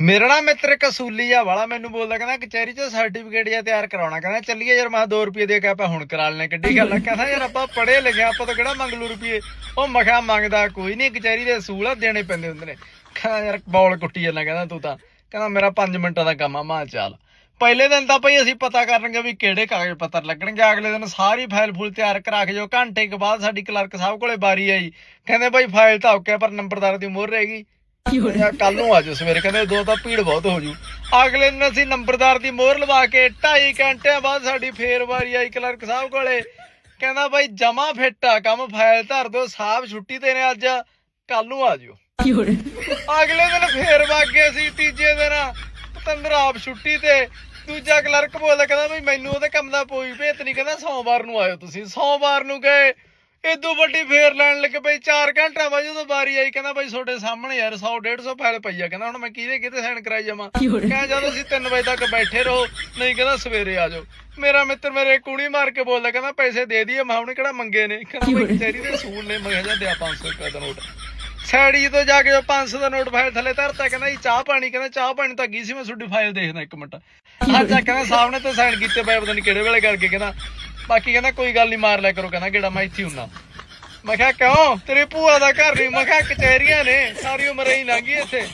ਮੇਰਾ ਨਾ ਮਿੱਤਰ ਕਸੂਲੀ ਆ, ਵਾਲਾ ਮੈਨੂੰ ਬੋਲਦਾ ਕਹਿੰਦਾ ਕਚਹਿਰੀ ਚ ਸਰਟੀਫਿਕੇਟ ਜਿਹਾ ਤਿਆਰ ਕਰਾਉਣਾ, ਕਹਿੰਦਾ ਚੱਲੀਏ ਯਾਰ ਮੈਂ 2 ਰੁਪਏ ਦੇ ਕੇ ਆਪਾਂ ਹੁਣ ਕਰਾ ਲੈਣੇ ਕਿੱਡੀ ਗੱਲ ਆ। ਕਹਿੰਦਾ ਯਾਰ ਆਪਾਂ ਪੜੇ ਲਿਖੇ ਆਪਾਂ ਤਾਂ ਕਿਹੜਾ ਮੰਗ ਲੂ ਰੁਪਏ? ਉਹ ਮਖਾ ਮੰਗਦਾ ਕੋਈ ਨਹੀਂ ਕਚਹਿਰੀ ਦੇ ਅਸੂਲ ਆ, ਦੇਣੇ ਪੈਂਦੇ ਹੁੰਦੇ ਨੇ। ਕਹਿੰਦਾ ਯਾਰ ਬੌਲ ਕੁੱਟੀ ਜਾਂਦਾ, ਕਹਿੰਦਾ ਤੂੰ ਤਾਂ। ਕਹਿੰਦਾ ਮੇਰਾ 5 ਮਿੰਟਾਂ ਦਾ ਕੰਮ ਆ, ਮਾਂ ਚੱਲ। ਪਹਿਲੇ ਦਿਨ ਤਾਂ ਭਈ ਅਸੀਂ ਪਤਾ ਕਰਨਗੇ ਵੀ ਕਿਹੜੇ ਕਾਗਜ਼ ਪੱਤਰ ਲੱਗਣਗੇ। ਅਗਲੇ ਦਿਨ ਸਾਰੀ ਫਾਈਲ ਫੁੱਲ ਤਿਆਰ ਕਰਾ ਕੇ ਜੋ ਘੰਟੇ ਕੁ ਬਾਅਦ ਸਾਡੀ ਕਲਰਕ ਸਾਹਿਬ ਕੋਲੇ ਬਾਰੀ ਆਈ। ਕਹਿੰਦੇ ਭਾਈ ਫਾਈਲ ਤਾਂ ਓਕੇ ਪਰ ਨੰਬਰਦਾਰ ਦੀ ਮੋਹਰ ਰਹੇਗੀ ਯਾਰ ਕੱਲ ਨੂੰ ਆ ਜਾਓ ਸਵੇਰੇ। ਕਹਿੰਦੇ ਦੋ ਤਾਂ ਭੀੜ ਬਹੁਤ ਹੋ ਜੂ। ਅਗਲੇ ਦਿਨ ਅਸੀਂ ਨੰਬਰਦਾਰ ਦੀ ਮੋਹਰ ਲਵਾ ਕੇ 2.5 ਘੰਟਿਆਂ ਬਾਅਦ ਸਾਡੀ ਫੇਰ ਵਾਰੀ ਆਈ ਕਲਰਕ ਸਾਹਿਬ ਕੋਲੇ। ਕਹਿੰਦਾ ਭਾਈ ਜਮਾ ਫਿੱਟ ਆ ਕੰਮ ਫਾਈਲ ਧਰ ਦਿਓ ਸਾਹਿਬ ਛੁੱਟੀ ਤੇ ਨੇ ਅੱਜ। ਕੱਲ ਨੂੰ ਆ ਜਿਓ ਅਗਲੇ ਦਿਨ ਫੇਰ ਵਗ ਸੀ ਤੀਜੇ ਦਿਨ। ਪਤੰਦਰ ਆਪ ਛੁੱਟੀ ਤੇ ਦੂਜਾ ਕਲਰਕ ਬੋਲਦਾ ਕਹਿੰਦਾ ਵੀ ਮੈਨੂੰ ਉਹਦੇ ਕੰਮ ਦਾ ਕੋਈ ਭੇਤ ਨਹੀਂ। ਕਹਿੰਦਾ ਸੋਮਵਾਰ ਨੂੰ ਆਇਓ ਤੁਸੀਂ। ਸੋਮਵਾਰ ਨੂੰ ਗਏ। ਇਦੋਂ ਵੱਡੀ ਫੇਰ ਲੈਣ ਲੱਗ ਪਈ 4 ਘੰਟਿਆਂ ਬਾਅਦ ਜਦੋਂ ਵਾਰੀ ਆਈ ਕਹਿੰਦਾ ਬਾਈ ਤੁਹਾਡੇ ਸਾਹਮਣੇ ਯਾਰ 100 150 ਫਾਈਲ ਪਈ ਆ। ਕਹਿੰਦਾ ਹੁਣ ਮੈਂ ਕਿਹਦੇ ਕਿਹਦੇ ਸਾਈਨ ਕਰਾਈ ਜਾਵਾਂ? ਕਹਿੰਦਾ ਜਦੋਂ ਤੁਸੀਂ 3 ਵਜੇ ਤੱਕ ਬੈਠੇ ਰਹੋ ਨਹੀਂ ਕਹਿੰਦਾ ਸਵੇਰੇ ਆ ਜਾਓ। ਮੇਰਾ ਮਿੱਤਰ ਮੇਰੇ ਕੁੜੀ ਮਾਰ ਕੇ ਬੋਲਦਾ ਕਹਿੰਦਾ ਪੈਸੇ ਦੇ ਦਈਏ ਮੈਂ ਹੁਣ ਕਿਹੜਾ ਮੰਗੇ ਨੇ? ਕਹਿੰਦਾ ਬਾਈ ਕਚਹਿਰੀ ਦੇ ਸੂਲ ਨੇ ਮੈਂ ਜਾ ਦਿਆ 500 ਰੁਪਏ ਦਾ ਨੋਟ। ਸੈੜੀ ਤੋਂ ਜਾ ਕੇ ਉਹ 500 ਦਾ ਨੋਟ ਫਾਈਲ ਥੱਲੇ ਧਰਤਾ ਕਹਿੰਦਾ ਜੀ ਚਾਹ ਪਾਣੀ ਕਹਿੰਦਾ ਚਾਹ ਪਾਣੀ ਤਾਂ ਗਈ ਸੀ ਮੈਂ ਤੁਹਾਡੀ ਫਾਈਲ ਦੇਖਦਾ ਇੱਕ ਮਿੰਟ। ਅੱਜ ਆ ਕਹਿੰਦਾ ਸਾਹਮਣੇ ਤੋਂ ਸਾਈਨ ਕੀਤੇ ਪਏ ਪਤਾ ਨਹੀਂ ਕਿਹੜੇ ਵੇਲੇ ਕਰਕੇ ਕਹਿੰਦਾ ਬਾਕੀ ਕਹਿੰਦਾ ਕੋਈ ਗੱਲ ਨਹੀਂ ਮਾਰ ਲਿਆ ਕਰੋ ਕਹਿੰਦਾ ਕਿਹੜਾ ਮੈਂ ਇੱਥੇ ਹੁੰਨਾ। ਮੈਂ ਕਿਹਾ, ਕਿਉਂ? ਤੇਰੇ ਭੂਆ ਦਾ ਘਰ ਨਹੀਂ ਮੈਂ ਕਿਹਾ, ਕਚਹਿਰੀਆਂ ਨੇ। ਸਾਰੀ ਉਮਰ ਹੀ ਲੰਘੀ ਇੱਥੇ।